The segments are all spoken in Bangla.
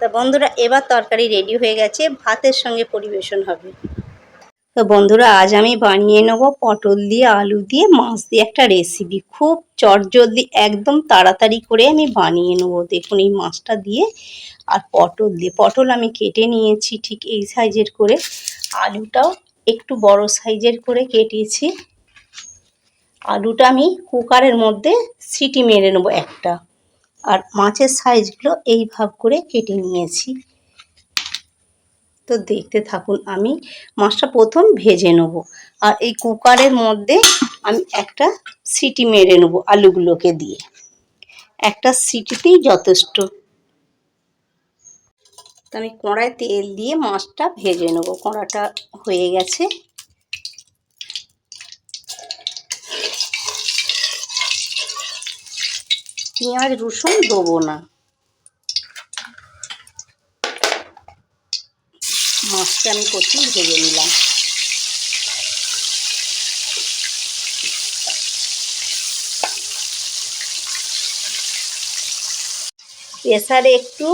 তা বন্ধুরা, এবার তরকারি রেডি হয়ে গেছে, ভাতের সঙ্গে পরিবেশন হবে। তো বন্ধুরা, আজ আমি বানিয়ে নেব পটল দিয়ে, আলু দিয়ে, মাছ দিয়ে একটা রেসিপি খুব চটজলদি, একদম তাড়াতাড়ি করে আমি বানিয়ে নেব। দেখুন, এই মাছটা দিয়ে আর পটল দিয়ে। পটল আমি কেটে নিয়েছি ঠিক এই সাইজের করে। আলুটাও একটু বড় সাইজের করে কেটেছি। আলুটা আমি কুকারের মধ্যে সিটি মেরে নেব একটা। আর মাছের সাইজগুলো এই ভাব করে কেটে নিয়েছি। তো দেখতে থাকুন, আমি মাছটা প্রথম ভেজে নেব আর এই কুকারের মধ্যে আমি একটা সিটি মেরে নেব আলুগুলোকে দিয়ে। একটা সিটিতেই যথেষ্ট। তো আমি কড়ায় তেল দিয়ে মাছটা ভেজে নেব। কড়াটা হয়ে গেছে। পেঁয়াজ, রসুন দেবো না। মাছটা আমি প্রথম ভেজে নিলাম। প্রেসারে একটু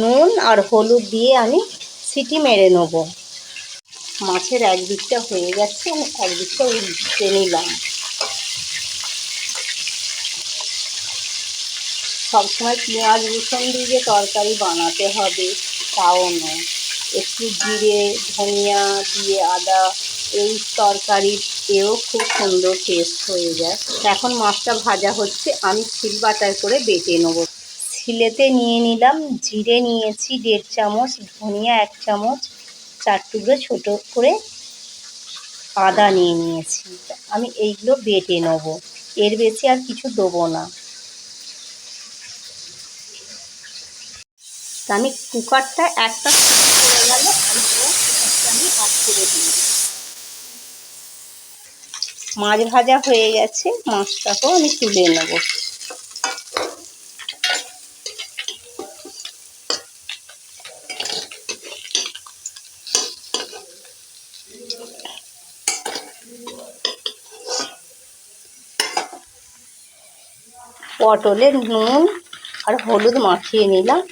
নুন আর হলুদ দিয়ে আমি সিটি মেরে নেব। মাছের এক দিকটা হয়ে গেছে, আমি এক দিকটা নিলাম। সবসময় পেঁয়াজ রসুন দিয়ে তরকারি বানাতে হবে, তাও নয়। একটু জিরে, ধনিয়া দিয়ে আদা, এই তরকারির এও খুব সুন্দর টেস্ট হয়ে যায়। এখন মাছটা ভাজা হচ্ছে, আমি শিলবাটার করে বেটে নেব। শিলেতে নিয়ে নিলাম, জিরে নিয়েছি দেড় চামচ, ধনিয়া এক চামচ, চার টুকরো ছোটো করে আদা নিয়ে নিয়েছি। আমি এইগুলো বেটে নেব। এর বেশি আর কিছু দেবো না। তা আমি কুকারটা একটা করে আমি মাছ ভাজা হয়ে গেছে, মাছটাকেও আমি তুলে নেব। পটলের নুন আর হলুদ মাখিয়ে নিলাম।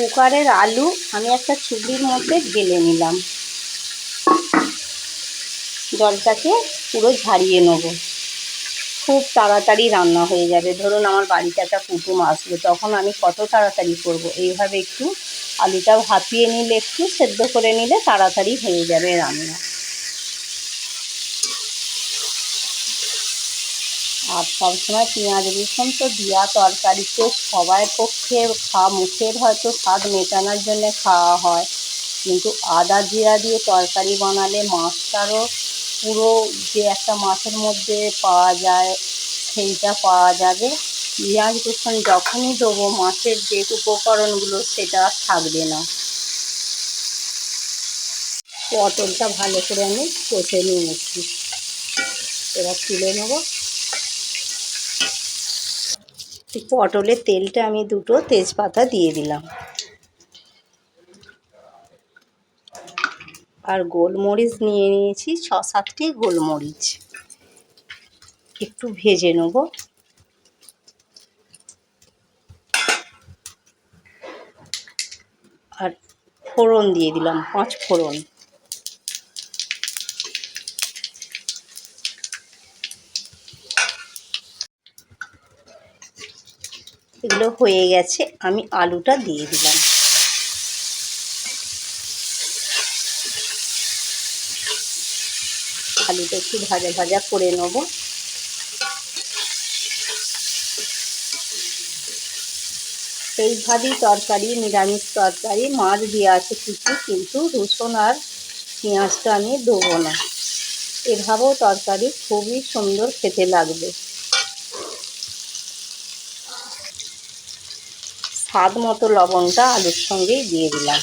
কুকারের আলু আমি একটা চুবড়ির মধ্যে গেলে নিলাম। জলটাকে পুরো ঝারিয়ে নেব। খুব তাড়াতাড়ি রান্না হয়ে যাবে। ধরুন আমার বাড়িতে একটা কুটুম আসবে, তখন আমি কত তাড়াতাড়ি করব? এইভাবে একটু আলুটাও হাপিয়ে নিলে, একটু সেদ্ধ করে নিলে তাড়াতাড়ি হয়ে যাবে রান্না। আর সবসময় পেঁয়াজ রসুন তো দেওয়া তরকারিতে সবার পক্ষে খাওয়া মুখের হয়তো স্বাদ মেটানোর জন্য খাওয়া হয়। কিন্তু আদা জিরা দিয়ে তরকারি বানালে মাছটারও পুরো যে একটা মাছের মধ্যে পাওয়া যায়, সেইটা পাওয়া যাবে। পেঁয়াজ রসুন যখনই দেবো, মাছের যে উপকরণগুলো সেটা থাকবে না। পটলটা ভালো করে আমি কষে নিয়েছি এবার তুলে নেব। পটলের তেলটা আমি দুটো তেজপাতা দিয়ে দিলাম। আর গোলমরিচ নিয়ে নিয়েছি, ছ সাতটি গোলমরিচ। একটু ভেজে নেব। আর ফোড়ন দিয়ে দিলাম, পাঁচ ফোড়ন। এগুলো হয়ে গেছে, আমি আলুটা দিয়ে দিলাম। আলুটা একটু ভাজা ভাজা করে নেব। এইভাবেই তরকারি, নিরামিষ তরকারি, মাছ দেওয়া আছে কিছু, কিন্তু রসুন আর পেঁয়াজটা আমি দেবো না। এভাবেও তরকারি খুবই সুন্দর খেতে লাগবে। স্বাদ মতো লবণটা আলুর সঙ্গেই দিয়ে দিলাম।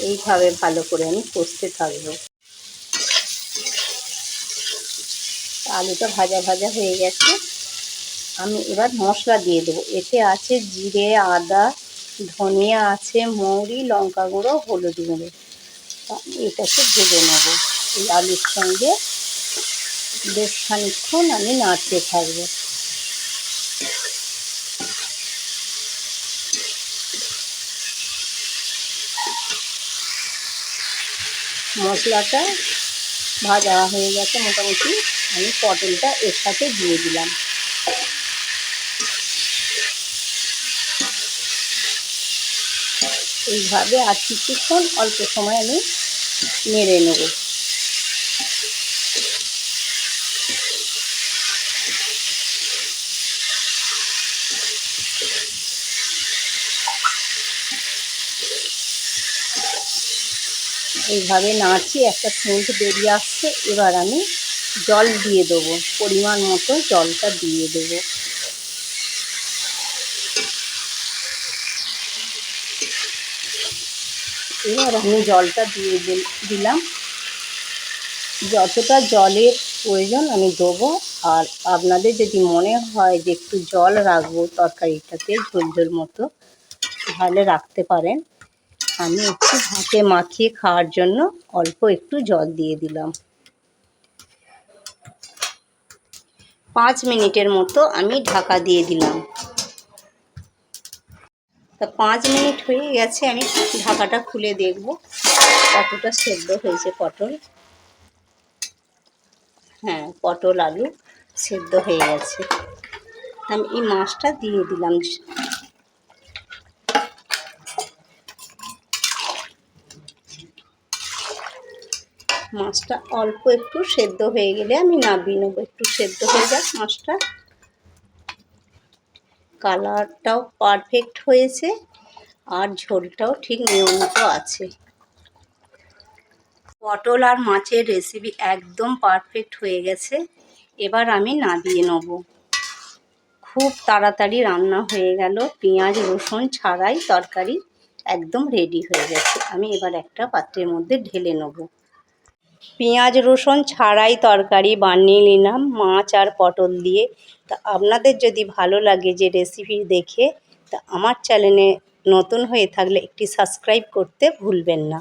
এইভাবে ভালো করে আমি কষতে থাকব। আলুটা ভাজা ভাজা হয়ে গেছে। আমি এবার মশলা দিয়ে দেবো। এতে আছে জিরে, আদা, ধনিয়া আছে, মৌরি, লঙ্কা গুঁড়ো, হলুদ গুঁড়ো। এটাকে ভেজে নেব। এই আলুর সঙ্গে বেশ খানিক্ষণ আমি নাড়তে থাকব। মশলাটা ভাজা হয়ে গেছে মোটামুটি। আমি পটলটা এর সাথে দিয়ে দিলাম। এইভাবে আর কিছুক্ষণ অল্প সময় আমি নেড়ে নেব। এইভাবে নাড়ছি, একটা সেন্ট বেরিয়ে আসছে, এবার আমি জল দিয়ে দেবো, পরিমাণ মতো জলটা দিয়ে দেবো। এবার আমি জলটা দিয়ে দিলাম। যতটা জলের প্রয়োজন আমি দেবো, আর আপনাদের যদি মনে হয় যে একটু জল রাখব তরকারিটাতে ঝোল ঝোল মতো, তাহলে রাখতে পারেন। আমি একটু ভাতে মাখিয়ে খাওয়ার জন্য অল্প একটু জল দিয়ে দিলাম। পাঁচ মিনিটের মতো আমি ঢাকা দিয়ে দিলাম। তা পাঁচ মিনিট হয়ে গেছে, আমি ঢাকাটা খুলে দেখব কতটা সেদ্ধ হয়েছে পটল। হ্যাঁ পটল, আলু সেদ্ধ হয়ে গেছে। আমি এই মাছটা দিয়ে দিলাম। মাছটা অল্প একটু সেদ্ধ হয়ে গেলে আমি নামিয়ে নেব। একটু সেদ্ধ হয়ে যাক মাছটা। কালারটাও পারফেক্ট হয়েছে আর ঝোলটাও ঠিক নিয়মিত আছে। পটল আর মাছের রেসিপি একদম পারফেক্ট হয়ে গেছে। এবার আমি নামিয়ে নেব। খুব তাড়াতাড়ি রান্না হয়ে গেল। পেঁয়াজ, রসুন ছাড়াই তরকারি একদম রেডি হয়ে গেছে। আমি এবার একটা পাত্রের মধ্যে ঢেলে নেব। পেঁয়াজ রসুন ছাড়াই তরকারি বানিয়ে নিলাম, মাছ আর পটল দিয়ে। তা আপনাদের যদি ভালো লাগে যে রেসিপি দেখে, তা আমার চ্যানেলে নতুন হয়ে থাকলে একটি সাবস্ক্রাইব করতে ভুলবেন না।